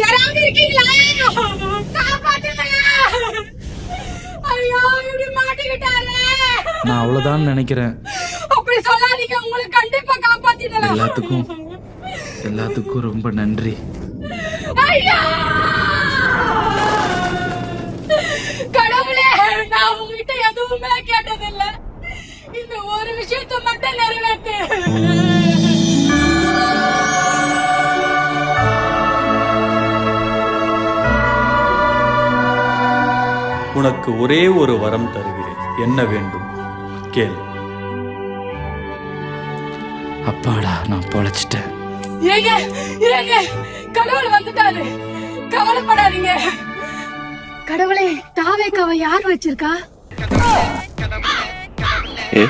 யாராவது இருக்கீங்களா? ஐயோ இப்படி மாட்டிக்கிட்டாரே. நான் அவ்வளவுதான் நினைக்கிறேன். அப்படி சொல்லாதீங்க. உங்களை கண்டிப்பா காப்பாத்திடலாம். எல்லாத்துக்கும் எல்லாத்துக்கும் ரொம்ப நன்றி. ஐயா! கடவுளே நான் உங்ககிட்ட எதுவுமே கேட்டதில்ல. இந்த ஒரு விஷயத்தை மட்டும் நிறைவேற்று உனக்கு ஒரே ஒரு வரம் தருகிறேன். என்ன வேண்டும்? கேள். அப்பாடா நான் பொழைச்சிட்டேன். ஏங்க ஏங்க கடவுள் வந்துட்டாரு. கவலைப்படாதீங்க. கடவுளே தாவேக்காவை யார் வச்சிருக்கா? ஏ?